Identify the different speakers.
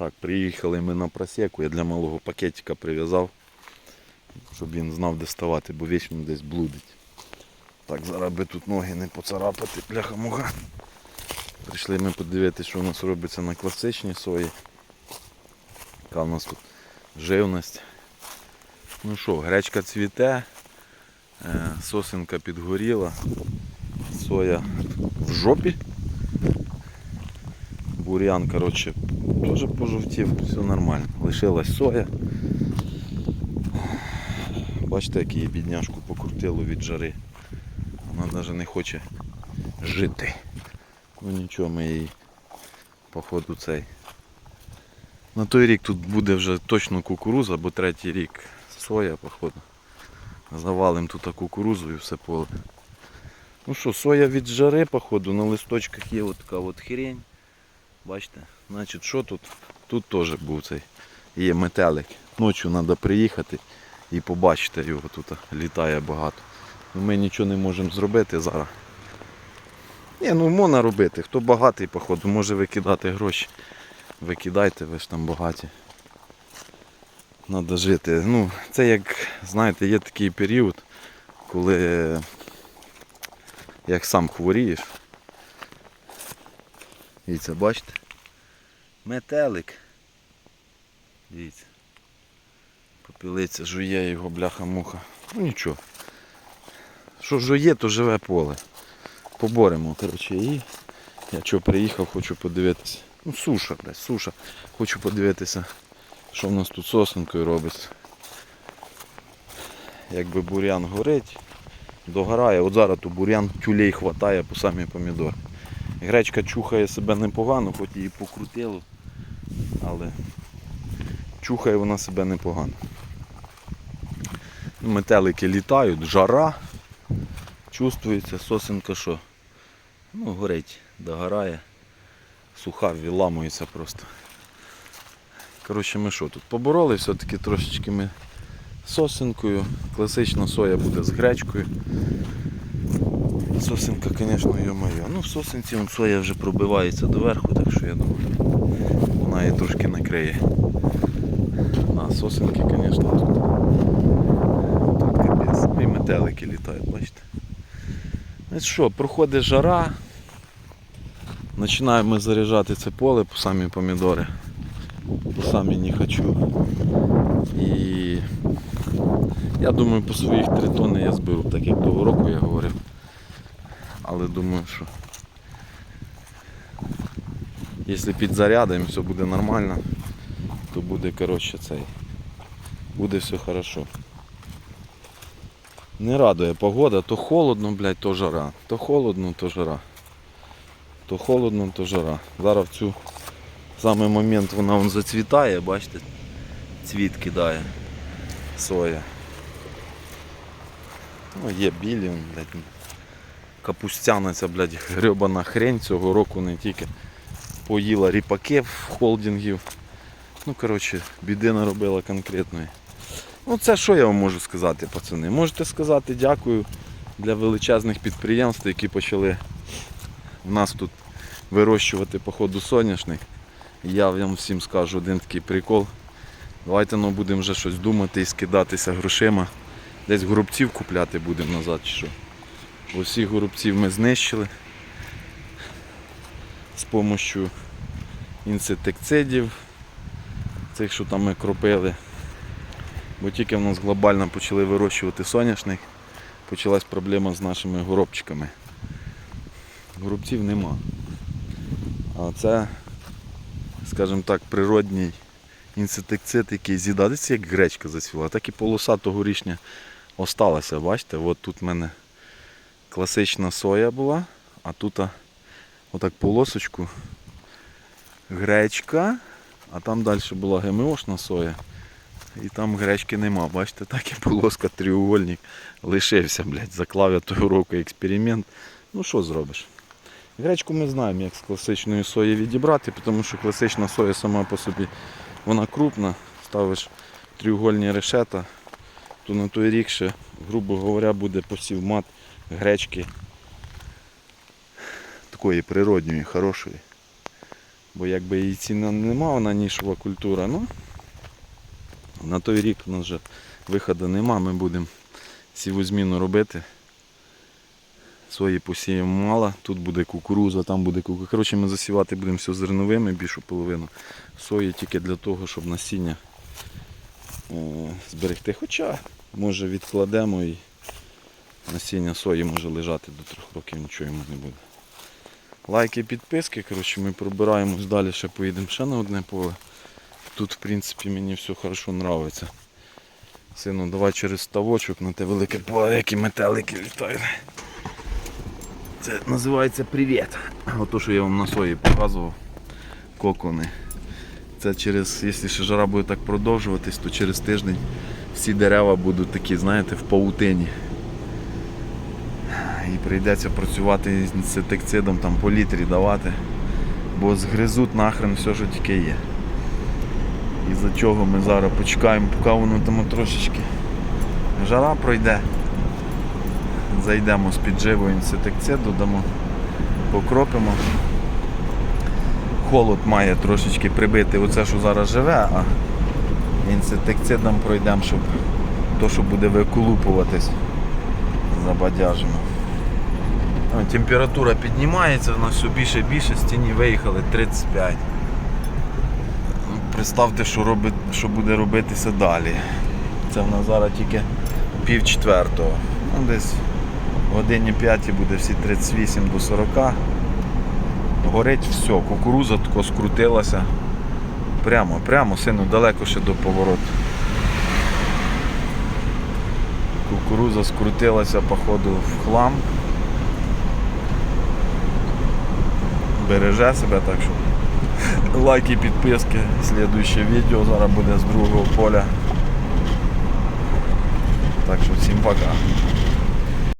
Speaker 1: Так, приїхали ми на просеку, я для малого пакетика прив'язав, щоб він знав де ставати, бо вічно десь блудить. Так, зараз би тут ноги не поцарапати, бляха-муха. Прийшли ми подивитися, що у нас робиться на класичній сої. Яка у нас тут живність. Ну що, гречка цвіте, е, сосенка підгоріла, соя в жопі. Бур'ян, коротше, теж пожовтів, все нормально. Лишилась соя. Бачите, як її бідняшку покрутило від жари. Вона навіть не хоче жити. Ну нічого, ми її походу цей. На той рік тут буде вже точно кукуруза, бо третій рік соя, походу. Завалим тут кукурузу і все поле. Ну що, соя від жари, походу, на листочках є от така от хрень. Бачите? Значить, що тут? Тут теж був цей є метелик. Ночі треба приїхати і побачити його тут літає багато. Ну, Ми нічого не можемо зробити зараз. Ні, ну можна робити. Хто багатий, походу, може викидати гроші. Викидайте, ви ж там багаті. Треба жити. Ну, це як, знаєте, є такий період, коли як сам хворієш. Дивіться, бачите? Метелик. Дивіться. Попілиця жує його бляха-муха. Ну нічого. Що жує, то живе поле. Поборемо, коротше, її. Я що приїхав, хочу подивитися. Ну, суша, блядь, суша. Хочу подивитися, що в нас тут сосенкою робиться. Якби бур'ян горить, догорає. От зараз то бур'ян тюлей хватає по самі помідори. Гречка чухає себе непогано, хоч її покрутило, але чухає вона себе непогано. Ну, Метелики літають, жара, чувствується, сосенка що? Ну, горить, догорає, суха виламується просто. Коротше, ми що тут? Побороли все-таки трошечки ми сосенкою. Класична соя буде з гречкою. Сосенка, звісно, йо-моє. Ну, в сосенці он соя вже пробивається доверху, так що я думаю, вона її трошки накриє. А, сосенки, звісно, тут. Тут капець. І метелики літають, бачите. Ну що, проходить жара. Починаємо заряджати це поле по самі помідори. По самі не хочу. І я думаю, по своїх 3 тонни я зберу, так як того року я говорив. Але думаю, що якщо підзарядимо, все буде нормально, то буде коротше цей. Буде все хорошо. Не радує погода, то холодно, блядь, то жара. То холодно, то жара. То холодно, то жара. Зараз в цю самий момент вона вон зацвітає, бачите, цвіт кидає соя. Ну, є білі, блядь, капустяна ця, блядь, гребана хрень цього року не тільки поїла ріпаків холдингів. Ну, коротше, біди наробила конкретної. Ну це що я вам можу сказати, пацани? Можете сказати дякую для величезних підприємств, які почали в нас тут вирощувати по ходу соняшник. Я вам всім скажу один такий прикол. Давайте ну, будемо вже щось думати і скидатися грошима. Десь горобців купляти будемо назад чи що. Бо всіх горобців ми знищили з допомогою інсектицидів, цих, що там ми кропили. Бо тільки в нас глобально почали вирощувати соняшник, почалась проблема з нашими горобчиками. Горобців нема. А це, скажімо так, природній інсектицид, який з'їдається, як гречка зацвіла, так і полоса тогорічня осталася. Бачите, от тут в мене класична соя була, а тут отак полосочку гречка, а там далі була ГМОшна соя. І там гречки нема, бачите, так і полоска треугольник лишився, блядь, заклав я того року експеримент. Ну що зробиш? Гречку ми знаємо, як з класичної сої відібрати, тому що класична соя сама по собі вона крупна, ставиш треугольні решета, то на той рік ще, грубо говоря, буде посів мат гречки такої природньої, хорошої. Бо якби її ціна нема, вона нішова культура. Ну, на той рік у нас вже виходу нема, ми будемо сіву зміну робити. Сої посіємо мало, тут буде кукуруза, там буде кукуруза. Коротше, ми засівати будемо все зерновими, більшу половину. Сої тільки для того, щоб насіння е, зберегти. Хоча, може відкладемо і насіння сої може лежати до трьох років, нічого йому не буде. Лайки, підписки, коротше, ми пробираємось далі, ще поїдемо ще на одне поле. Тут, в принципі, мені все хорошо подобається. Сину, давай через ставочок на те велике поле, які метелики літають. Це називається привіт. Ото, що я вам на сої показував. Кокони. Це через, якщо ще жара буде так продовжуватись, то через тиждень всі дерева будуть такі, знаєте, в паутині. І прийдеться працювати з інсектицидом там по літрі давати, бо згризуть нахрен все, що тільки є. І за чого ми зараз почекаємо, поки воно там трошечки жара пройде. Зайдемо з підживою інсектициду, дамо, покропимо. Холод має трошечки прибити оце, що зараз живе, а інсектицидом пройдемо, щоб то, що буде виколупуватись, забадяжимо. О, Температура піднімається, нас все більше і більше, з виїхали 35. Ну, Представте, що, робить, що буде робитися далі. Це в нас зараз тільки пів четвертого. Ну, десь в годині 5 буде всі 38 до 40. Горить все, кукуруза тако скрутилася. Прямо, прямо, сину, далеко ще до повороту. Кукуруза скрутилася, походу, в хлам. Береже себе, так що лайки, підписки. Слідуюче відео зараз буде з другого поля. Так що всім пока.